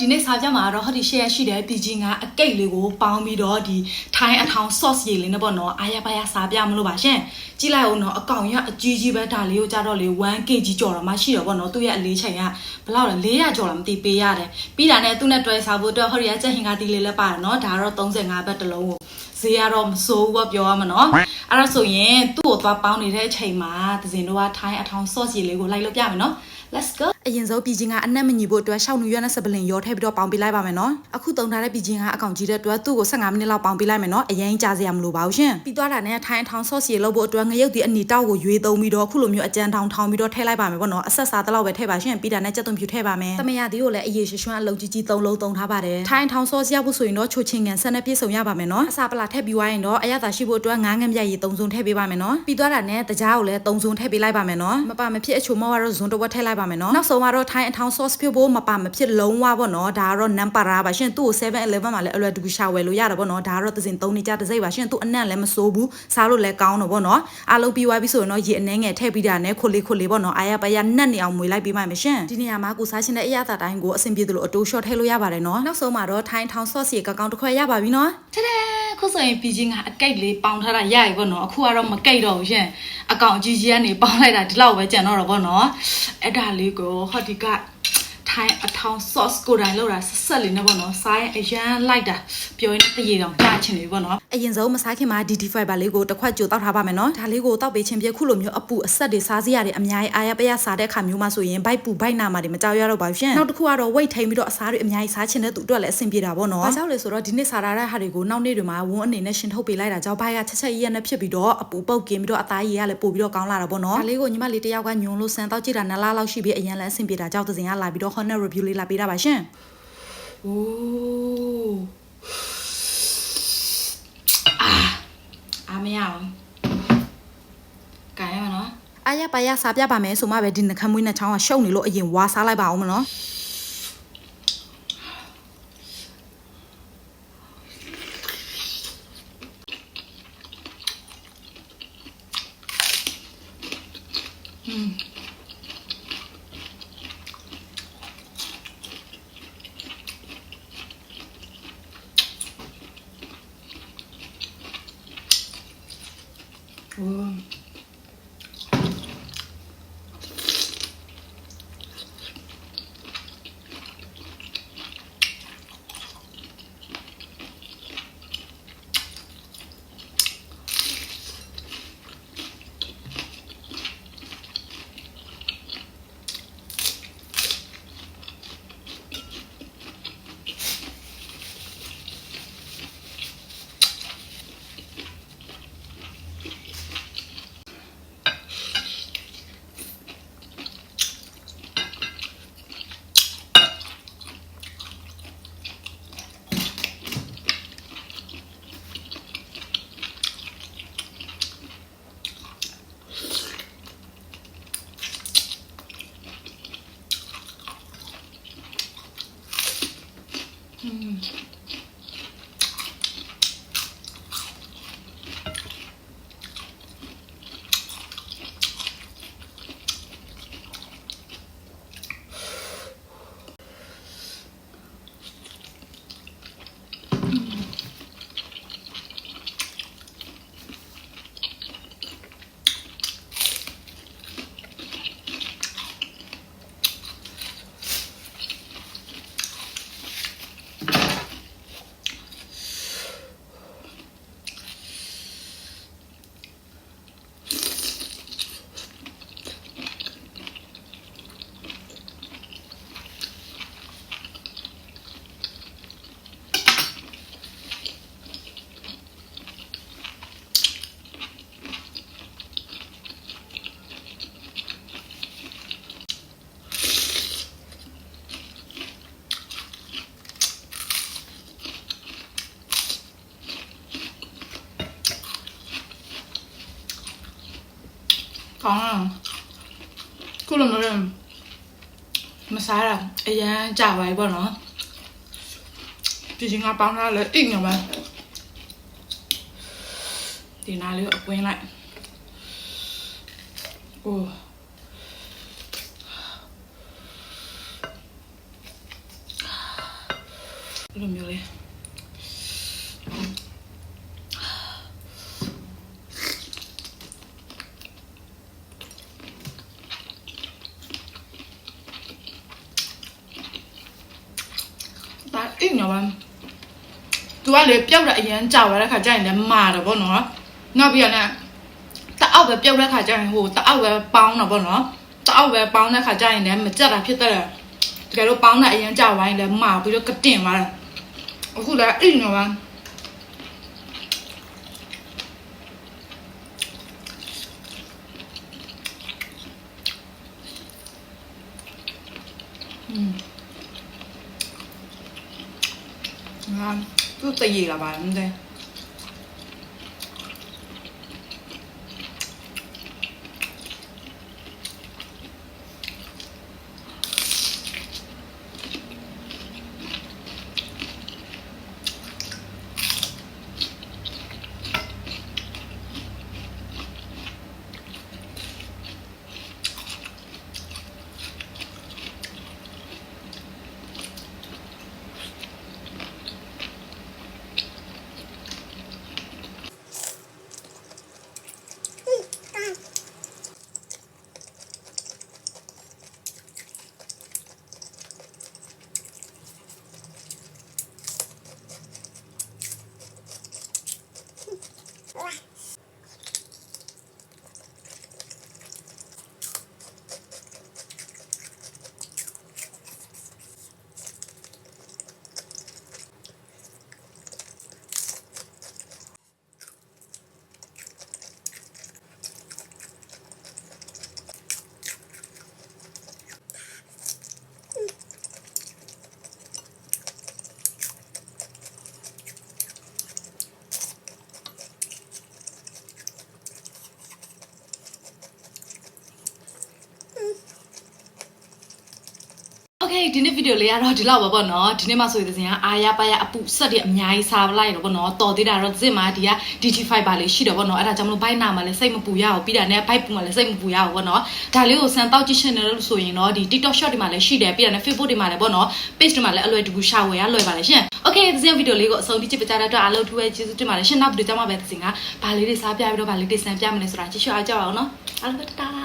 ဒီနေ့စားကြမှာတော့ဟောဒီ share ရှိတဲ့ PG ကအကိတ်လေးကိုပေါင်းပြီးတော့ဒီထိုင်းအထောင် sauce ရေလေးနဲ့ပေါ့နော်အားရပါရစားပြမလို့ပါရှင်ကြည့်လိုက်အောင်နော်အကောင်ရအကြီးကြီးပဲဒါလေးကိုကြတော့လေ 1kg ကျော်တော့မှရှိတော့ပေါ့နော်သူ့ရဲ့အလေးချိန်ကဘယ်လောက်လဲ400ကျော်လားမသိပေးရတယ်ပြီးတာနဲ့သူ့နဲ့တွဲစားဖို့အတွက်ဟောဒီကချက်ဟင်ကတီလေးလည်းပါတယ်နော်ဒါကတော့35ဘတ်တစ်လုံးကိုဈေးကတော့မစိုးဘူးပေါ့ပြောရမှာနော်အဲ့ဒါဆိုရင်သူ့ကိုသွားပေါင်းနေတဲ့အချိန်မှာသစင်တို့ကထိုင်းအထောင် sauce ရေလေးကိုလိုက်လို့ပြမယ်နော် let's go အရင်ဆုံးပြည်ချင်းကအနက်မညီဖို့အတွက်ရှောက်နူရွက်နဲ့စပလင်ရောထည့်ပြီးတော့ပေါင်းပေးလိုက်ပါမယ်နော်အခုတုံထားတဲ့ပြည်ချင်းကအကောင်ကြီးတဲ့အတွက်သူ့ကို15မိနစ်လောက်ပေါင်းပေးလိုက်မယ်နော်အရင်ကြာစရာမလိုပါဘူးရှင်ပြီးသွားတာနဲ့ထိုင်းထောင်ဆော့စီလုပ်ဖို့အတွက်ငရုတ်ဒီအနီတောက်ကိုရွေးသုံးပြီးတော့အခုလိုမျိုးအကြံထောင်ထောင်ပြီးတော့ထည့်လိုက်ပါမယ်ပေါ့နော်အဆက်စားတလောက်ပဲထည့်ပါရှင်ပြီးတာနဲ့ကြက်သွန်ဖြူထည့်ပါမယ်တမရသေးကိုလည်းအရေးရွှွှွအလုံးကြီးကြီးသုံးလုံးသုံးထားပါတယ်ထိုင်းထောင်ဆော့စီရဖို့ဆိုရင်တော့ချိုချင်းငံဆက်နဲ့ပြည့်စုံရပါမယ်နော်အစာပလာထည့်ပြီးွားရင်တော့အရသာရှိဖို့အတွက်ငားငမ်းပြရည်သုံးစုံထည့်ပေးပါမယ်နော်ပြီးသွားတာနဲ့တကြားကိုလည်းသုံးစုံထည့်ပေးလိုက်ပါမယ်နော်မပါမဖြစ်အချိုမောကတော့ဇွန်တစ်ဝက်ထည့်လိုက်ပါမယ်နော်နောက်ဆုံးကတော့ထိုင်းအထောင် sauce ဖြစ်ဖို့မပါမဖြစ်လုံးဝပေါ့နော်ဒါကတော့ number ပါရှင်သူ့ကို7-11မှာလည်းအလွယ်တကူရှာဝယ်လို့ရတာပေါ့နော်ဒါကတော့သစင်3နေကြတစ်စိတ်ပါရှင်သူ့အနံ့လည်းမစိုးဘူးစားလို့လည်းကောင်းတော့ပေါ့နော်အားလုံးပြီးသွားပြီဆိုရင်တော့ရေအနှဲငယ်ထည့်ပြီးတာနဲ့ခွလေးခွလေးပေါ့နော်အာရပါရနှက်နေအောင်မွေလိုက်ပေးပါမယ်ရှင်ဒီနေရာမှာကိုစားရှင်တဲ့အရသာတိုင်းကိုအဆင်ပြေသလိုအတိုး short ထည့်လို့ရပါတယ်နော်နောက်ဆုံးမှာတော့ထိုင်းထောင် sauce ရေကောင်းတစ်ခွက်ရပါပြီနော်တတဲ့ခုဆိုရင် PG ကအကိတ်လေးပေါင်ထားတာရပြီပေါ့နော်အခုကတော့မကိတ်တော့ဘူးရှင်အကောင်ကြီးကြီးကနေပေါင်လိုက်တာဒီလောက်ပဲကြံတော့တော့ပေါ့နော်အဲ့ဒါလေးကိုဟောဒီက ထိုင်းအထောင် sauce ကိုတိုင်လောက်တာဆက်ဆက်လေးနဲ့ပေါ့နော်စားရင်အရန်လိုက်တာပြောရင်တရေတောင်ကြားချင်နေပြီပေါ့နော်အရင်ဆုံးမစားခင်မှာ DD fiber လေးကိုတစ်ခွက်ကြိုတောက်ထားပါမယ်နော်ဒါလေးကိုတောက်ပေးခြင်းပြခုလိုမျိုးအပူအဆက်တွေစားစရာတွေအများကြီးအားရပရစားတဲ့အခါမျိုးမှဆိုရင်ဘိုက်ပူဘိုက်နာမှာတွေမကြောက်ရတော့ပါဘူးရှင်နောက်တစ်ခုကတော့ weight ထိန်ပြီးတော့အစားတွေအများကြီးစားချင်တဲ့သူအတွက်လည်းအဆင်ပြေတာပေါ့နော်ဘာကြောင့်လဲဆိုတော့ဒီနေ့စားရတဲ့ဟာတွေကိုနောက်နေ့တွေမှာဝန်းအနေနဲ့ရှင်ထုတ်ပေးလိုက်တာကြောင့်ဘိုက်ကချက်ချက်ရက်နဲ့ဖြစ်ပြီးတော့အပူပုတ်ကင်းပြီးတော့အသားရည်ကလည်းပို့ပြီးတော့ကောင်းလာတာပေါ့နော်ဒါလေးကိုညီမလေးတယောက်ကညွန်လို့ဆန်တောက်ကြည့်တာနှစ်လလောက်ရှိပြီးအရင်လည်းအဆင်ပြေတာကြောင့်သစင်ကလာပြီးတော့ Honor review လေးလာပေးတာပါရှင်။အိုးအာအာမရအောင်။ကြိုင်ရမနော်။အားရပါရစားပြပါမယ်ဆိုမှပဲဒီနှခမ်းမွေးနဲ့ချောင်းကရှုပ်နေလို့အရင်ဝါစားလိုက်ပါအောင်မနော်။อืม 说 ကောင်းလားခုလိုမျိုးမစားတာအရန်ကြာပါပြီပေါ့နော်ဒီချင်းကပေါင်းထားလဲအိမ်ညမဒီနားလေးကိုအကွင်းလိုက် အိုးအိနော်ဗျသူကလေပြုတ်တဲ့အရန်ကြောက်ရတဲ့ခါကျရင်လည်းမာတယ်ပေါ့နော်နောက်ပြီးတော့တအောက်ပဲပြုတ်တဲ့ခါကျရင်ဟိုတအောက်ပဲပေါင်းတော့ပေါ့နော်တအောက်ပဲပေါင်းတဲ့ခါကျရင်လည်းမကြက်တာဖြစ်တဲ့တကယ်လို့ပေါင်းတဲ့အရန်ကြောက်ဝိုင်းလည်းမာပြီးတော့ကတင်သွားတယ်အခုလည်းအိနော်ဗျ 한 뚜따기가 많은데 okay ဒီနေ့ဗီဒီယိုလေးကတော့ဒီလောက်ပါပေါ့နော်ဒီနေ့မှဆိုရင်သင်ကအာရပါရအပူဆက်တဲ့အများကြီးစားပလိုက်တော့ပေါ့နော်တော်သေးတာတော့သင်မှာဒီက DT fiber လေးရှိတော့ပေါ့နော်အဲ့ဒါကြောင့်မလို့ဘိုက်နာမှာလည်းစိတ်မပူရအောင်ပြီးတာနဲ့ဘိုက်ပူမှာလည်းစိတ်မပူရအောင်ပေါ့နော်ဒါလေးကိုစံတောက်ကြည့်ရှင်တယ်လို့ဆိုရင်တော့ဒီ TikTok short တွေမှာလည်းရှိတယ်ပြီးတာနဲ့ Facebook တွေမှာလည်းပေါ့နော် page တွေမှာလည်းအလွယ်တကူရှာဝယ်ရလွယ်ပါလေရှင် okay သင်ဗီဒီယိုလေးကိုအဆုံးထိကြည့်ပေးကြတဲ့အတွက်အားလုံးထူးပဲကျေးဇူးတင်ပါတယ်ရှင်နောက်ဗီဒီယိုကြောင့်မှပဲသင်ကဘာလေးတွေစားပြပြီးတော့ဘာလေးတွေစံပြမလဲဆိုတာကြည့်ရှုအောင်ကြပါအောင်နော်အားလုံးပဲတတာ